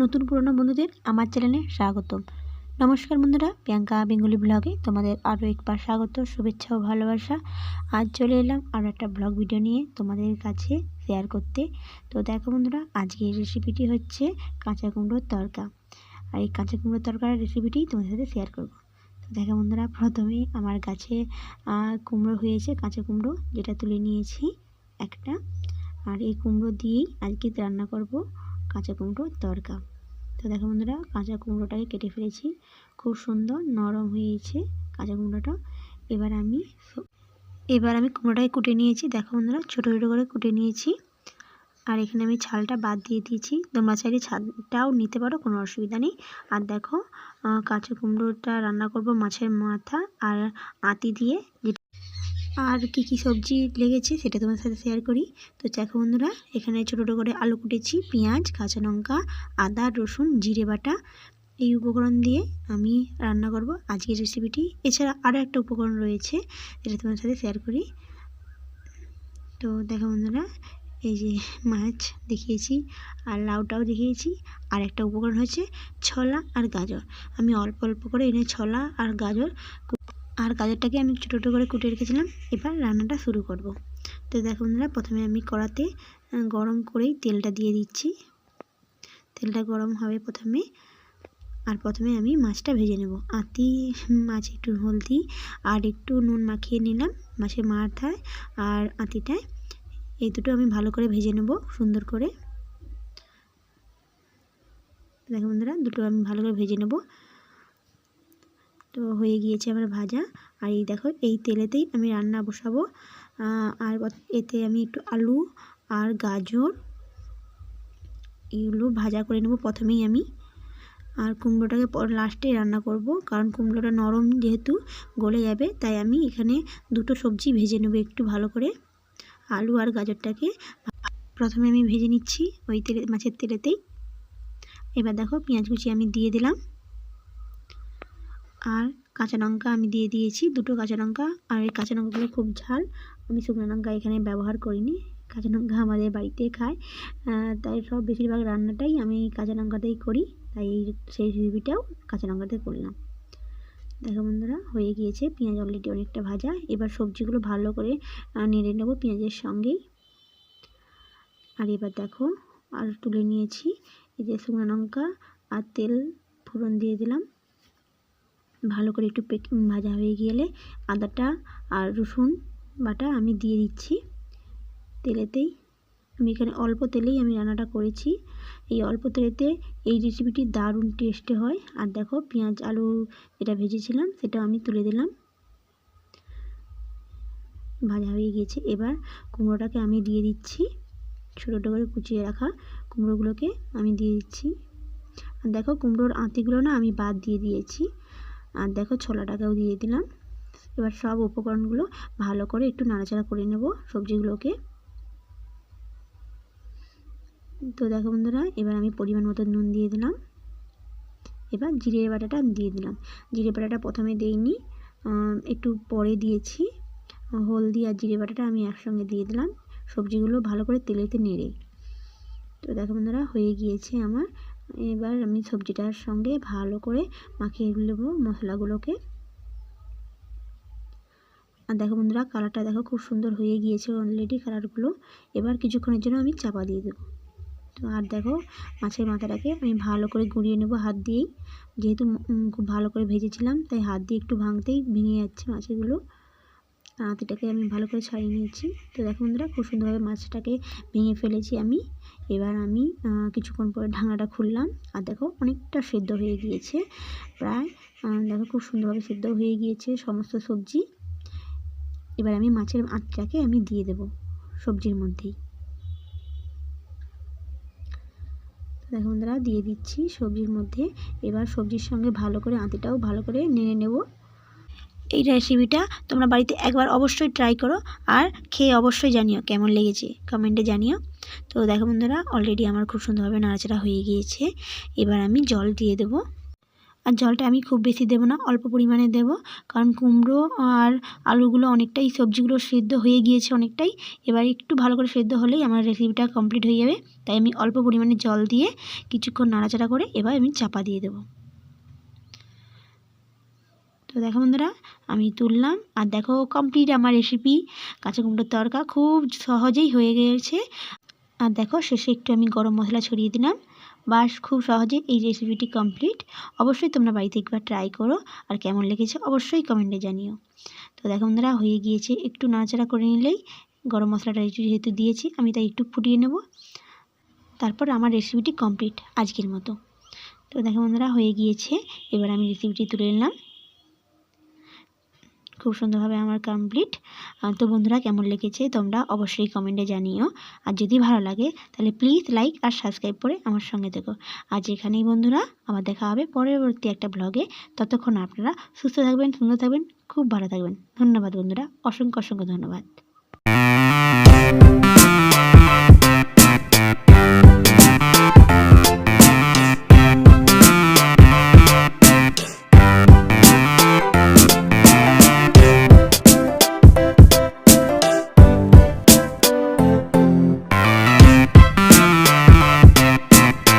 নতুন পুরনো বন্ধুদের আমার চ্যানেলে স্বাগতম। নমস্কার বন্ধুরা, প্রিয়াঙ্কা বেঙ্গলি ব্লগে তোমাদের আরও একবার স্বাগত, শুভেচ্ছা ও ভালোবাসা। আজ চলে এলাম আরও একটা ব্লগ ভিডিও নিয়ে তোমাদের কাছে শেয়ার করতে। তো দেখো বন্ধুরা, আজকের রেসিপিটি হচ্ছে কাঁচা কুমড়োর তরকা। আর এই কাঁচা কুমড়োর তরকার রেসিপিটি তোমাদের সাথে শেয়ার করব। তো দেখো বন্ধুরা, প্রথমে আমার গাছে কুমড়ো হয়েছে, কাঁচা কুমড়ো, যেটা তুলে নিয়েছি একটা। আর এই কুমড়ো দিয়েই আজকে রান্না করব। কাঁচা কুমড়োর তরকা। তো দেখো বন্ধুরা, কাঁচা কুমড়োটাকে কেটে ফেলেছি। খুব সুন্দর নরম হয়েছে কাঁচা কুমড়োটা। এবার আমি এবার আমি কুমড়োটাকে কুটে নিয়েছি। দেখো বন্ধুরা, ছোটো ছোটো করে কুটে নিয়েছি। আর এখানে আমি ছালটা বাদ দিয়ে দিয়েছি। তোমরা চাইলে ছালটাও নিতে পারো, কোনো অসুবিধা নেই। আর দেখো কাঁচা কুমড়োটা রান্না করব মাছের মাথা আর আতি দিয়ে আর কি কি সবজি লেগেছে সেটা তোমার সাথে শেয়ার করি। তো দেখো বন্ধুরা, এখানে ছোটো ছোটো করে আলু কুটেছি, পেঁয়াজ, কাঁচা লঙ্কা, আদা, রসুন, জিরে বাটা। এই উপকরণ দিয়ে আমি রান্না করব আজকের রেসিপিটি এছাড়া আরও একটা উপকরণ রয়েছে যেটা তোমার সাথে শেয়ার করি। তো দেখো বন্ধুরা, এই যে মাছ দেখিয়েছি আর লাউটাও দেখিয়েছি। আর একটা উপকরণ হচ্ছে ছলা আর গাজর। আমি অল্প অল্প করে এনে ছলা আর গাজর আর গাজরটাকে আমি ছোটো ছোটো করে কুটে রেখেছিলাম। এবার রান্নাটা শুরু করব। তো দেখো বন্ধুরা, প্রথমে আমি কড়াতে গরম করেই তেলটা দিয়ে দিচ্ছি। তেলটা গরম হবে প্রথমে। আর প্রথমে আমি মাছটা ভেজে নেব। আতি, মাছ একটু হলদি আর একটু নুন মাখিয়ে নিলাম মাছের মাথায় আর আতিটায়। এই দুটো আমি ভালো করে ভেজে নেব সুন্দর করে। দেখো বন্ধুরা, দুটো আমি ভালো করে ভেজে নেব। তো হয়ে গিয়েছে আমার ভাজা। আর এই দেখো, এই তেলেতেই আমি রান্না বসাবো। আর এতে আমি একটু আলু আর গাজর, এগুলো ভাজা করে নেব প্রথমেই আমি। আর কুমড়োটাকে লাস্টে রান্না করব। কারণ কুমড়োটা নরম যেহেতু গলে যাবে, তাই আমি এখানে দুটো সবজি ভেজে নেব একটু ভালো করে। আলু আর গাজরটাকে প্রথমে আমি ভেজে নিচ্ছি ওই তেলে, মাছের তেলেতেই। এবার দেখো পেঁয়াজ কুচি আমি দিয়ে দিলাম। আর কাঁচা লঙ্কা আমি দিয়ে দিয়েছি, দুটো কাঁচা লঙ্কা। আর এই কাঁচা লঙ্কাগুলো খুব ঝাল। আমি শুকনো লঙ্কা এখানে ব্যবহার করিনি। কাঁচা লঙ্কা আমাদের বাড়িতে খায়। তাই সব বেশিরভাগ রান্নাটাই আমি কাঁচা লঙ্কাতেই করি। তাই এই সেই রেসিপিটাও কাঁচা লঙ্কাতে করলাম। দেখো বন্ধুরা, হয়ে গিয়েছে। পেঁয়াজ অলরেডি অনেকটা ভাজা। এবার সবজিগুলো ভালো করে নেড়ে নেব পেঁয়াজের সঙ্গেই। আর এবার দেখো, আর তুলে নিয়েছি। এই যে শুকনো লঙ্কা আর তেল ফোড়ন দিয়ে দিলাম। ভালো করে একটু ভাজা হয়ে গেলে আদাটা আর রসুন বাটা আমি দিয়ে দিচ্ছি। তেলেতেই আমি এখানে অল্প তেলেই আমি রান্নাটা করেছি। এই অল্প তেলেতে এই রেসিপিটি দারুণ টেস্টে হয়। আর দেখো পেঁয়াজ, আলু যেটা ভেজেছিলাম সেটা আমি তুলে দিলাম। ভাজা হয়ে গিয়েছে। এবার কুমড়োটাকে আমি দিয়ে দিচ্ছি। ছোটো করে কুচিয়ে রাখা কুমড়োগুলোকে আমি দিয়ে দিচ্ছি। আর দেখো কুমড়োর আঁতিগুলো না আমি বাদ দিয়ে দিয়েছি। আর দেখো ছোলাটাকেও দিয়ে দিলাম। এবার সব উপকরণগুলো ভালো করে একটু নাড়াচাড়া করে নেব সবজিগুলোকে। তো দেখো বন্ধুরা, এবার আমি পরিমাণ মতো নুন দিয়ে দিলাম। এবার জিরে বাটাটা দিয়ে দিলাম। জিরে বাটাটা প্রথমে দিইনি একটু পরে দিয়েছি। হলদি আর জিরে বাটাটা আমি একসঙ্গে দিয়ে দিলাম। সবজিগুলো ভালো করে তেলেতে নেড়ে। তো দেখো বন্ধুরা, হয়ে গিয়েছে আমার এবার আমি সবজিটার সঙ্গে ভালো করে মাখিয়ে নেব মশলাগুলোকে। আর দেখো বন্ধুরা, কালারটা দেখো খুব সুন্দর হয়ে গিয়েছে অলরেডি কালারগুলো। এবার কিছুক্ষণের জন্য আমি চাপা দিয়ে দেবো। তো আর দেখো, মাছের মাথাটাকে আমি ভালো করে গুঁড়িয়ে নেব হাত দিয়েই। যেহেতু খুব ভালো করে ভেজেছিলাম, তাই হাত দিয়ে একটু ভাঙতেই ভেঙে যাচ্ছে মাছগুলো। আঁতিটাকে আমি ভালো করে ছাড়িয়ে নিয়েছি। তো দেখো বন্ধুরা, খুব সুন্দরভাবে মাছটাকে ভেঙে ফেলেছি আমি। এবার আমি কিছুক্ষণ পরে ঢাকনাটা খুললাম। আর দেখো, অনেকটা সেদ্ধ হয়ে গিয়েছে। প্রায় দেখো খুব সুন্দরভাবে সেদ্ধ হয়ে গিয়েছে সমস্ত সবজি। এবার আমি মাছের আঁচটাকে আমি দিয়ে দেব সবজির মধ্যেই। দেখো বন্ধুরা, দিয়ে দিচ্ছি সবজির মধ্যে। এবার সবজির সঙ্গে ভালো করে আঁতিটাও ভালো করে নেড়ে নেব। এই রেসিপিটা তোমরা বাড়িতে একবার অবশ্যই ট্রাই করো আর খেয়ে অবশ্যই জানিও কেমন লেগেছে। কমেন্টে জানিও। তো দেখো বন্ধুরা অলরেডি আমার খুব সুন্দরভাবে নাড়াচাড়া হয়ে গিয়েছে। এবার আমি জল দিয়ে দেবো। আর জলটা আমি খুব বেশি দেবো না, অল্প পরিমাণে দেব। কারণ কুমড়ো আর আলুগুলো অনেকটাই, সবজিগুলো সেদ্ধ হয়ে গিয়েছে অনেকটাই। এবার একটু ভালো করে সেদ্ধ হলেই আমার রেসিপিটা কমপ্লিট হয়ে যাবে। তাই আমি অল্প পরিমাণে জল দিয়ে কিছুক্ষণ নাড়াচাড়া করে এবার আমি চাপা দিয়ে দেবো। তো দেখো বন্ধুরা, আমি তুললাম। আর দেখো কমপ্লিট আমার রেসিপি কাঁচা কুমড়োর তরকা খুব সহজেই হয়ে গিয়েছে আর দেখো, শেষে একটু আমি গরম মশলা ছড়িয়ে দিলাম। বাস, খুব সহজে এই রেসিপিটি কমপ্লিট অবশ্যই তোমরা বাড়িতে একবার ট্রাই করো। আর কেমন লেগেছে অবশ্যই কমেন্টে জানিও। তো দেখো বন্ধুরা, হয়ে গিয়েছে একটু নাড়াচাড়া করে নিলেই গরম মশলাটা যেহেতু দিয়েছি, আমি তাই একটু ফুটিয়ে নেব। তারপর আমার রেসিপিটি কমপ্লিট আজকের মতো। তো দেখো বন্ধুরা, হয়ে গিয়েছে। এবার আমি রেসিপিটি তুলে নিলাম। খুব সুন্দরভাবে আমার কমপ্লিট তো বন্ধুরা কেমন লেগেছে তোমরা অবশ্যই কমেন্টে জানিও। আর যদি ভালো লাগে, তাহলে প্লিজ লাইক আর সাবস্ক্রাইব করে আমার সঙ্গে দেখো আজ এখানেই বন্ধুরা আমার দেখা হবে পরবর্তী একটা ব্লগে ততক্ষণ আপনারা সুস্থ থাকবেন, সুন্দর থাকবেন, খুব ভালো থাকবেন। ধন্যবাদ বন্ধুরা, অসংখ্য অসংখ্য ধন্যবাদ।